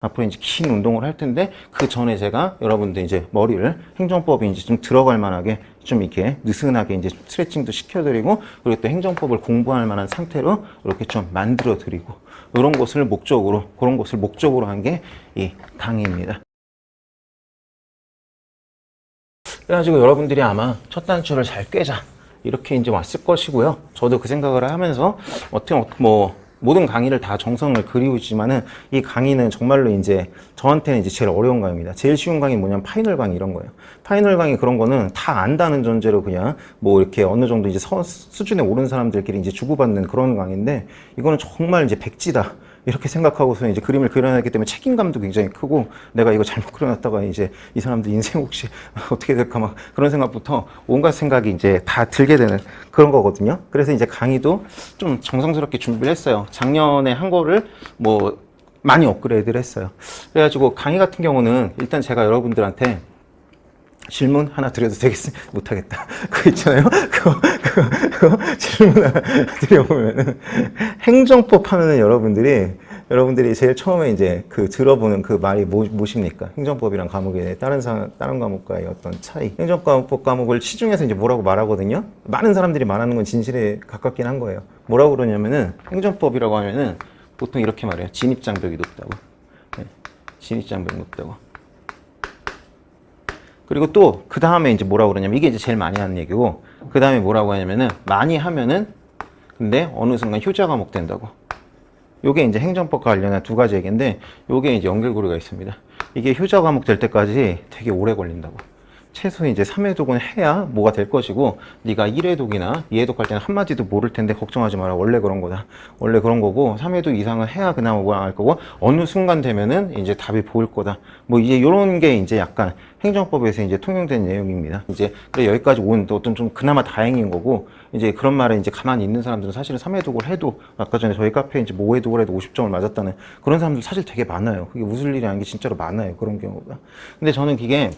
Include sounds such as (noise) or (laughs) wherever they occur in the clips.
앞으로 이제 긴 운동을 할 텐데 그 전에 제가 여러분들 이제 머리를 행정법이 이제 좀 들어갈 만하게 좀 이렇게 느슨하게 이제 스트레칭도 시켜드리고 그리고 또 행정법을 공부할 만한 상태로 이렇게 좀 만들어 드리고 이런 것을 목적으로 그런 것을 목적으로 한 게 이 강의입니다. 그래가지고 여러분들이 아마 첫 단추를 잘 꿰자 이렇게 이제 왔을 것이고요. 저도 그 생각을 하면서 어떻게 뭐 모든 강의를 다 정성을 그리우지만은 이 강의는 정말로 이제 저한테는 이제 제일 어려운 강의입니다. 제일 쉬운 강의 뭐냐면 파이널 강의 이런 거예요. 파이널 강의 그런 거는 다 안다는 전제로 그냥 뭐 이렇게 어느 정도 이제 서- 수준에 오른 사람들끼리 이제 주고받는 그런 강의인데 이거는 정말 이제 백지다. 이렇게 생각하고서 이제 그림을 그려놨기 때문에 책임감도 굉장히 크고 내가 이거 잘못 그려놨다가 이제 이 사람들 인생 혹시 (laughs) 어떻게 될까 막 그런 생각부터 온갖 생각이 이제 다 들게 되는 그런 거거든요. 그래서 이제 강의도 좀 정성스럽게 준비를 했어요. 작년에 한 거를 뭐 많이 업그레이드를 했어요. 그래가지고 강의 같은 경우는 일단 제가 여러분들한테 질문 하나 드려도 되겠습니까? 못하겠다. (laughs) 그거 있잖아요? 그거, 그거, 그거 질문 드려보면은, 행정법 하면은 여러분들이, 여러분들이 제일 처음에 이제 그 들어보는 그 말이 뭐, 무엇입니까? 행정법이랑 과목의 다른 사, 다른 과목과의 어떤 차이. 행정과목 과목을 시중에서 이제 뭐라고 말하거든요? 많은 사람들이 말하는 건 진실에 가깝긴 한 거예요. 뭐라고 그러냐면은, 행정법이라고 하면은 보통 이렇게 말해요. 진입장벽이 높다고. 네. 진입장벽이 높다고. 그리고 또 그 다음에 이제 뭐라고 그러냐면 이게 이제 제일 많이 하는 얘기고 그 다음에 뭐라고 하냐면은 많이 하면은 근데 어느 순간 효자 과목 된다고. 요게 이제 행정법과 관련한 두 가지 얘기인데 요게 이제 연결고리가 있습니다. 이게 효자 과목 될 때까지 되게 오래 걸린다고. 최소 이제 3회독은 해야 뭐가 될 것이고 네가 1회독이나 2회독 할 때는 한마디도 모를 텐데 걱정하지 마라. 원래 그런 거다. 원래 그런 거고 3회독 이상은 해야 그나마 뭐가 할 거고 어느 순간 되면은 이제 답이 보일 거다. 뭐 이제 요런 게 이제 약간 행정법에서 이제 통용된 내용입니다. 이제 그래 여기까지 온 어떤 좀 그나마 다행인 거고 이제 그런 말에 이제 가만히 있는 사람들은 사실은 3회독을 해도 아까 전에 저희 카페에 이제 뭐 5회독을 해도 50점을 맞았다는 그런 사람들 사실 되게 많아요. 그게 웃을 일이 아닌 게 진짜로 많아요. 그런 경우가. 근데 저는 그게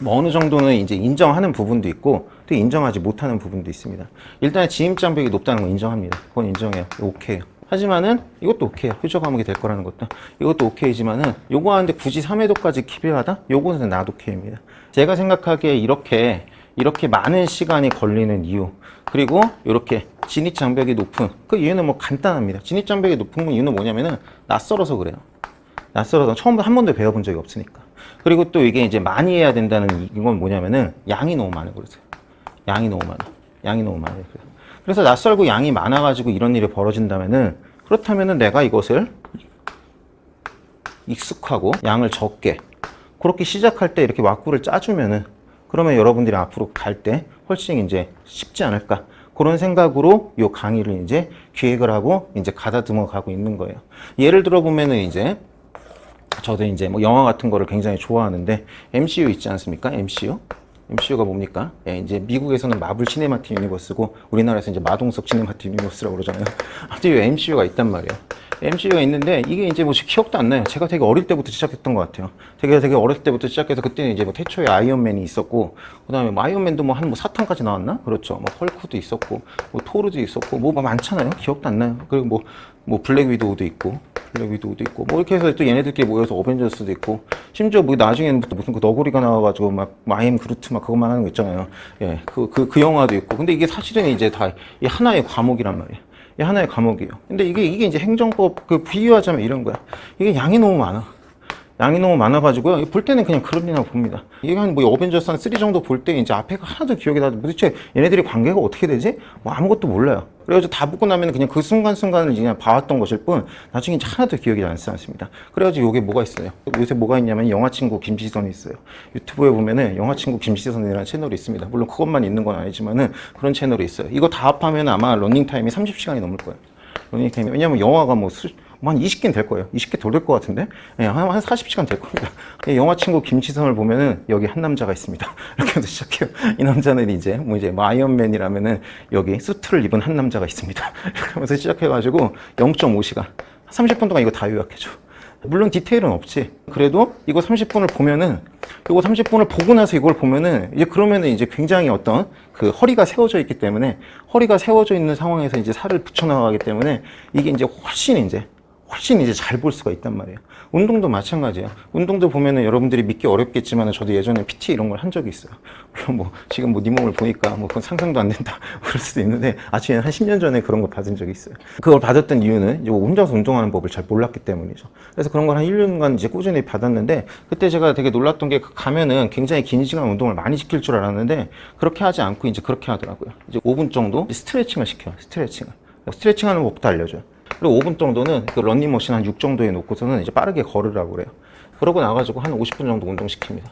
뭐 어느 정도는 이제 인정하는 부분도 있고 또 인정하지 못하는 부분도 있습니다. 일단 진입장벽이 높다는 건 인정합니다. 그건 인정해요. 오케이요. 하지만은 이것도 오케이요. 효저 과목이 될 거라는 것도 이것도 오케이지만은 요거 하는데 굳이 3회도까지 필요하다? 요거는 나도 오케이입니다. 제가 생각하기에 이렇게 이렇게 많은 시간이 걸리는 이유 그리고 이렇게 진입장벽이 높은 그 이유는 뭐 간단합니다. 진입장벽이 높은 이유는 뭐냐면은 낯설어서 그래요. 낯설어서 처음부터 한 번도 배워본 적이 없으니까. 그리고 또 이게 이제 많이 해야 된다는 이건 뭐냐면은 양이 너무 많아요. 그래서 양이 너무 많아. 양이 너무 많아요. 그래서. 그래서 낯설고 양이 많아가지고 이런 일이 벌어진다면은 그렇다면은 내가 이것을 익숙하고 양을 적게 그렇게 시작할 때 이렇게 왁구를 짜주면은 그러면 여러분들이 앞으로 갈 때 훨씬 이제 쉽지 않을까 그런 생각으로 이 강의를 이제 기획을 하고 이제 가다듬어 가고 있는 거예요. 예를 들어 보면은 이제 저도 이제 뭐 영화 같은 거를 굉장히 좋아하는데 MCU 있지 않습니까? MCU? MCU가 뭡니까? 예, 이제 미국에서는 마블 시네마틱 유니버스고 우리나라에서 이제 마동석 시네마틱 유니버스라고 그러잖아요. (laughs) 아무튼 이 MCU가 있단 말이에요. MCU가 있는데 이게 이제 뭐 기억도 안 나요. 제가 되게 어릴 때부터 시작했던 것 같아요. 되게 되게 어렸을 때부터 시작해서 그때는 이제 뭐 태초에 아이언맨이 있었고 그다음에 뭐 아이언맨도 뭐 한뭐 4탄까지 나왔나? 그렇죠. 뭐 헐크도 있었고 뭐 토르도 있었고 뭐 많잖아요. 기억도 안 나요. 그리고 뭐뭐 블랙 위도우도 있고 블랙 위도우도 있고 뭐 이렇게 해서 또 얘네들끼리 모여서 어벤져스도 있고 심지어 뭐 나중에는 무슨 그 너구리가 나와가지고 막 마임 그루트 막 그것만 하는 거 있잖아요. 예, 그그그 영화도 있고 근데 이게 사실은 이제 다 이 하나의 과목이란 말이에요. 이 하나의 과목이에요. 근데 이게 이게 이제 행정법 그 비유하자면 이런 거야. 이게 양이 너무 많아. 양이 너무 많아가지고요. 볼 때는 그냥 그렇게나 봅니다. 이게 한뭐 어벤져스 한 3 정도 볼 때 이제 앞에가 하나도 기억이 나지. 도대체 얘네들이 관계가 어떻게 되지? 뭐 아무것도 몰라요. 그래가지고 다 붙고 나면 그냥 그 순간순간을 그냥 봐왔던 것일 뿐 나중에 이제 하나도 기억이 나지 않습니다. 그래가지고 요게 뭐가 있어요? 요새 뭐가 있냐면 영화친구 김지선이 있어요. 유튜브에 보면은 영화친구 김지선이라는 채널이 있습니다. 물론 그것만 있는 건 아니지만은 그런 채널이 있어요. 이거 다 합하면 아마 러닝타임이 30시간이 넘을 거예요. 러닝타임이. 왜냐면 영화가 뭐 수, 뭐 한 20개는 될 거예요. 20개 더 될 것 같은데? 예, 한, 한 40시간 될 겁니다. 예, 영화 친구 김치선을 보면은 여기 한 남자가 있습니다. (laughs) 이렇게 해서 시작해요. 이 남자는 이제 뭐 이제 뭐 아이언맨이라면은 여기 수트를 입은 한 남자가 있습니다. (laughs) 이렇게 하면서 시작해가지고 0.5시간. 30분 동안 이거 다 요약해줘. 물론 디테일은 없지. 그래도 이거 30분을 보면은 이거 30분을 보고 나서 이걸 보면은 이제 그러면은 이제 굉장히 어떤 그 허리가 세워져 있기 때문에 허리가 세워져 있는 상황에서 이제 살을 붙여 나가기 때문에 이게 이제 훨씬 이제 훨씬 이제 잘 볼 수가 있단 말이에요. 운동도 마찬가지예요. 운동도 보면은 여러분들이 믿기 어렵겠지만 저도 예전에 PT 이런 걸 한 적이 있어요. (laughs) 물론 뭐 지금 뭐네 몸을 보니까 뭐 그건 상상도 안 된다 (laughs) 그럴 수도 있는데 아침에 한 10년 전에 그런 거 받은 적이 있어요. 그걸 받았던 이유는 이제 혼자서 운동하는 법을 잘 몰랐기 때문이죠. 그래서 그런 걸 한 1년간 이제 꾸준히 받았는데 그때 제가 되게 놀랐던 게 가면은 굉장히 긴 시간 운동을 많이 시킬 줄 알았는데 그렇게 하지 않고 이제 그렇게 하더라고요. 이제 5분 정도 스트레칭을 시켜요. 스트레칭을. 스트레칭 하는 법부터 알려줘요. 그리고 5분 정도는 그 런닝머신 한 6 정도에 놓고서는 이제 빠르게 걸으라고 그래요. 그러고 나가지고 한 50분 정도 운동시킵니다.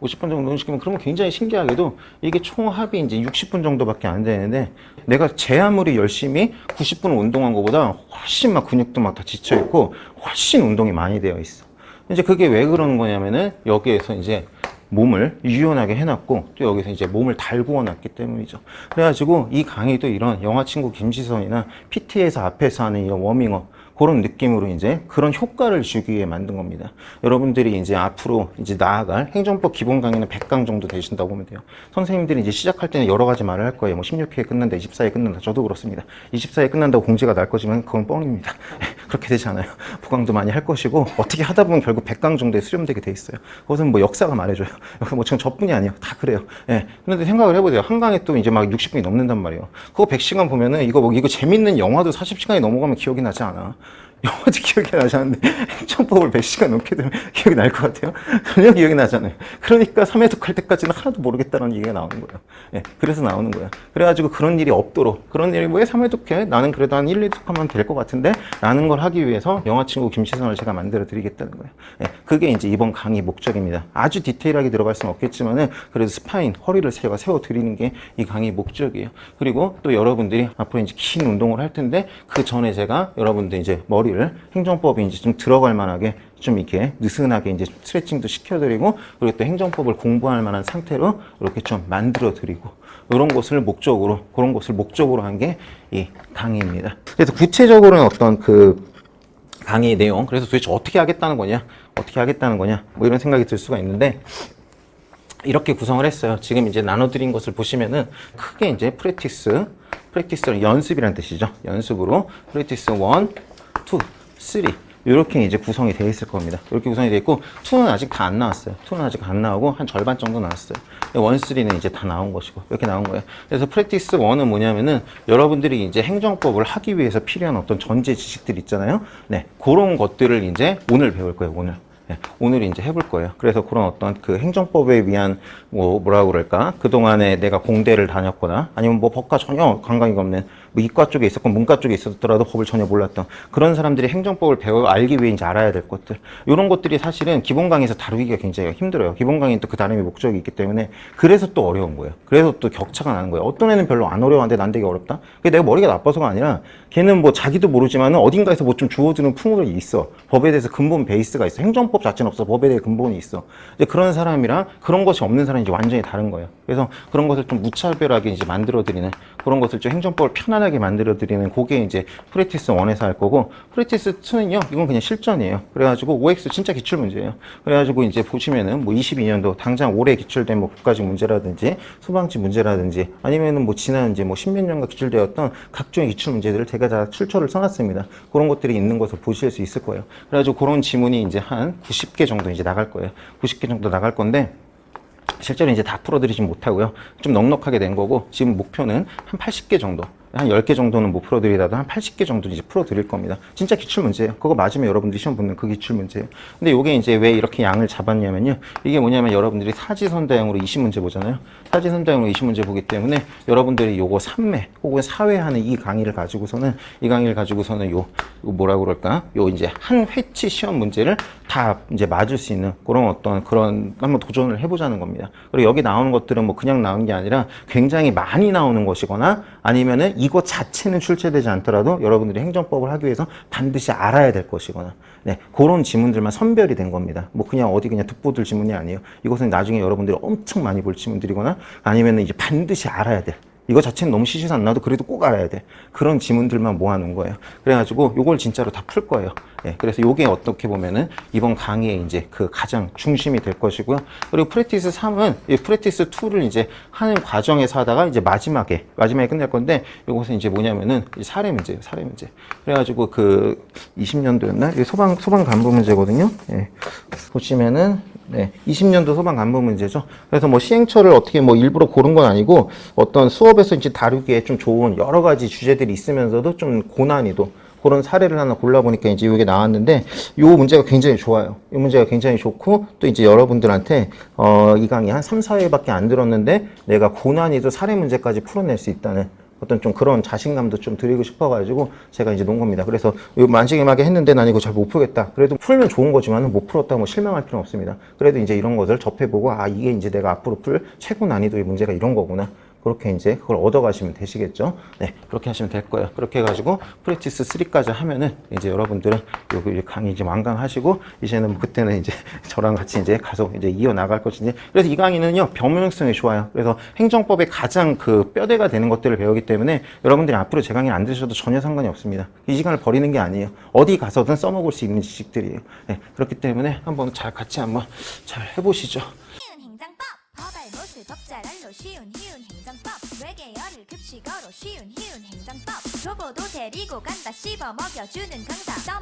50분 정도 운동시키면 그러면 굉장히 신기하게도 이게 총합이 이제 60분 정도밖에 안 되는데 내가 제 아무리 열심히 90분 운동한 것보다 훨씬 막 근육도 막 다 지쳐있고 훨씬 운동이 많이 되어 있어. 이제 그게 왜 그러는 거냐면은 여기에서 이제 몸을 유연하게 해놨고 또 여기서 이제 몸을 달구어 놨기 때문이죠. 그래가지고 이 강의도 이런 영화 친구 김지선이나 PT에서 앞에서 하는 이런 워밍업 그런 느낌으로 이제 그런 효과를 주기 위해 만든 겁니다. 여러분들이 이제 앞으로 이제 나아갈 행정법 기본 강의는 100강 정도 되신다고 보면 돼요. 선생님들이 이제 시작할 때는 여러 가지 말을 할 거예요. 뭐 16회에 끝난다, 24회에 끝난다. 저도 그렇습니다. 24회에 끝난다고 공지가 날 거지만 그건 뻥입니다. (laughs) 그렇게 되지 않아요. 부강도 많이 할 것이고 어떻게 하다 보면 결국 100강 정도에 수렴되게 돼 있어요. 그것은 뭐 역사가 말해줘요. (laughs) 뭐 지금 저뿐이 아니에요. 다 그래요. 예. 그런데 생각을 해보세요. 한 강에 또 이제 막 60분이 넘는단 말이에요. 그거 100시간 보면은 이거 뭐 이거 재밌는 영화도 40시간이 넘어가면 기억이 나지 않아. 영화도 기억이 나지 않는데 행정법을 100시간 넘게 되면 기억이 날 것 같아요? 전혀 기억이 나잖아요. 그러니까 3회독 할 때까지는 하나도 모르겠다는 얘기가 나오는 거예요. 예, 그래서 나오는 거예요. 그래가지고 그런 일이 없도록 그런 일이 왜 3회독 해? 나는 그래도 한 1, 2독 하면 될 것 같은데 라는 걸 하기 위해서 영화 친구 김시선을 제가 만들어 드리겠다는 거예요. 예, 그게 이제 이번 강의 목적입니다. 아주 디테일하게 들어갈 수는 없겠지만은 그래도 스파인, 허리를 제가 세워 드리는 게 이 강의 목적이에요. 그리고 또 여러분들이 앞으로 이제 긴 운동을 할 텐데 그 전에 제가 여러분들 이제 머리 를 행정법이 이제 좀 들어갈 만하게 좀 이렇게 느슨하게 이제 스트레칭도 시켜드리고 그리고 또 행정법을 공부할 만한 상태로 이렇게 좀 만들어 드리고 이런 것을 목적으로 그런 것을 목적으로 한 게 이 강의입니다. 그래서 구체적으로는 어떤 그 강의 내용 그래서 도대체 어떻게 하겠다는 거냐 어떻게 하겠다는 거냐 뭐 이런 생각이 들 수가 있는데 이렇게 구성을 했어요. 지금 이제 나눠드린 것을 보시면은 크게 이제 프랙티스, 프랙티스는 연습이라는 뜻이죠. 연습으로 프랙티스 1, 2, 3 이렇게 이제 구성이 되어 있을 겁니다. 이렇게 구성이 되어 있고 2는 아직 다 안 나왔어요. 2는 아직 안 나오고 한 절반 정도 나왔어요. 1, 3는 이제 다 나온 것이고 이렇게 나온 거예요. 그래서 프랙티스 1은 뭐냐면은 여러분들이 이제 행정법을 하기 위해서 필요한 어떤 전제 지식들 있잖아요. 네, 그런 것들을 이제 오늘 배울 거예요. 오늘. 네, 오늘 이제 해볼 거예요. 그래서 그런 어떤 그 행정법에 위한 뭐 뭐라고 그럴까 그동안에 내가 공대를 다녔거나 아니면 뭐 법과 전혀 관관이 없는 뭐 이과 쪽에 있었건 문과 쪽에 있었더라도 법을 전혀 몰랐던 그런 사람들이 행정법을 배워 알기 위해 이제 알아야 될 것들 이런 것들이 사실은 기본 강의에서 다루기가 굉장히 힘들어요. 기본 강의는 또그 나름의 목적이 있기 때문에 그래서 또 어려운 거예요. 그래서 또 격차가 나는 거예요. 어떤 애는 별로 안 어려웠는데 난 되게 어렵다. 그게 내가 머리가 나빠서가 아니라 걔는 뭐 자기도 모르지만은 어딘가에서 뭐 좀 주어주는 풍물이 있어. 법에 대해서 근본 베이스가 있어. 행정법 자체는 없어. 법에 대해 근본이 있어. 이제 그런 사람이랑 그런 것이 없는 사람이 이제 완전히 다른 거예요. 그래서 그런 것을 좀 무차별하게 이제 만들어드리는 그런 것을 좀 행정법을 편안하게 만들어드리는 그게 이제 프랙티스 1에서 할 거고 프랙티스 2는요 이건 그냥 실전이에요. 그래가지고 OX 진짜 기출 문제예요. 그래가지고 이제 보시면은 뭐 22년도 당장 올해 기출된 뭐 국가직 문제라든지 소방지 문제라든지 아니면은 뭐 지난 이제 뭐 십몇 년간 기출되었던 각종의 기출 문제들을 제가 다 출처를 써놨습니다. 그런 것들이 있는 것을 보실 수 있을 거예요. 그래가지고 그런 지문이 이제 한 90개 정도 이제 나갈 거예요. 90개 정도 나갈 건데 실제로 이제 다 풀어드리지 못하고요. 좀 넉넉하게 된 거고, 지금 목표는 한 80개 정도. 한 10개 정도는 못 풀어드리다도 한 80개 정도 이제 풀어드릴 겁니다. 진짜 기출 문제예요. 그거 맞으면 여러분들이 시험 붙는 그 기출 문제예요. 근데 이게 이제 왜 이렇게 양을 잡았냐면요. 이게 뭐냐면 여러분들이 사지선다형으로 20문제 보잖아요. 사지선다형으로 20문제 보기 때문에 여러분들이 요거 3회 혹은 4회 하는 이 강의를 가지고서는 이 강의를 가지고서는 요, 요 뭐라 그럴까? 요 이제 한 회치 시험 문제를 다 이제 맞을 수 있는 그런 어떤 그런 한번 도전을 해보자는 겁니다. 그리고 여기 나오는 것들은 뭐 그냥 나온 게 아니라 굉장히 많이 나오는 것이거나 아니면은 이것 자체는 출제되지 않더라도 여러분들이 행정법을 하기 위해서 반드시 알아야 될 것이거나 네, 그런 지문들만 선별이 된 겁니다. 뭐 그냥 어디 그냥 듣보 들 지문이 아니에요. 이것은 나중에 여러분들이 엄청 많이 볼 지문들이거나 아니면은 이제 반드시 알아야 될 이거 자체는 너무 시시도 안 나도 그래도 꼭 알아야 돼. 그런 지문들만 모아놓은 거예요. 그래가지고 요걸 진짜로 다 풀 거예요. 예, 그래서 요게 어떻게 보면은 이번 강의의 이제 그 가장 중심이 될 것이고요. 그리고 프랙티스 3은 이 프랙티스 2를 이제 하는 과정에서 하다가 이제 마지막에, 마지막에 끝낼 건데 요것은 이제 뭐냐면은 이 사례 문제예요. 사례 문제. 그래가지고 그 20년도였나? 소방, 소방 간부 문제거든요. 예. 보시면은 네, 20년도 소방 간부 문제죠. 그래서 뭐 시행처를 어떻게 뭐 일부러 고른 건 아니고 어떤 수업에서 이제 다루기에 좀 좋은 여러 가지 주제들이 있으면서도 좀 고난이도 그런 사례를 하나 골라보니까 이제 이게 나왔는데 요 문제가 굉장히 좋아요. 이 문제가 굉장히 좋고 또 이제 여러분들한테 어, 이 강의 한 3, 4회밖에 안 들었는데 내가 고난이도 사례 문제까지 풀어낼 수 있다는 어떤 좀 그런 자신감도 좀 드리고 싶어가지고 제가 이제 놓은 겁니다. 그래서 요 만지기하게 했는데 난 이거 잘 못 풀겠다. 그래도 풀면 좋은 거지만 못 풀었다고 뭐 실망할 필요는 없습니다. 그래도 이제 이런 것을 접해보고 아 이게 이제 내가 앞으로 풀 최고 난이도의 문제가 이런 거구나. 그렇게 이제 그걸 얻어가시면 되시겠죠. 네, 그렇게 하시면 될 거예요. 그렇게 해가지고 프랙티스 3까지 하면은 이제 여러분들은 여기 강의 이제 완강하시고 이제는 뭐 그때는 이제 (laughs) 저랑 같이 이제 가서 이제 이어 나갈 것인지. 그래서 이 강의는요 병명성이 좋아요. 그래서 행정법의 가장 그 뼈대가 되는 것들을 배우기 때문에 여러분들이 앞으로 제 강의 안 들으셔도 전혀 상관이 없습니다. 이 시간을 버리는 게 아니에요. 어디 가서든 써먹을 수 있는 지식들이에요. 네, 그렇기 때문에 한번 잘 같이 한번 잘 해보시죠. 법잘알로 쉬운 희운 행정법. 외계어를 급식어로 쉬운 희운 행정법. 초보도 데리고 간다 씹어 먹여주는 강사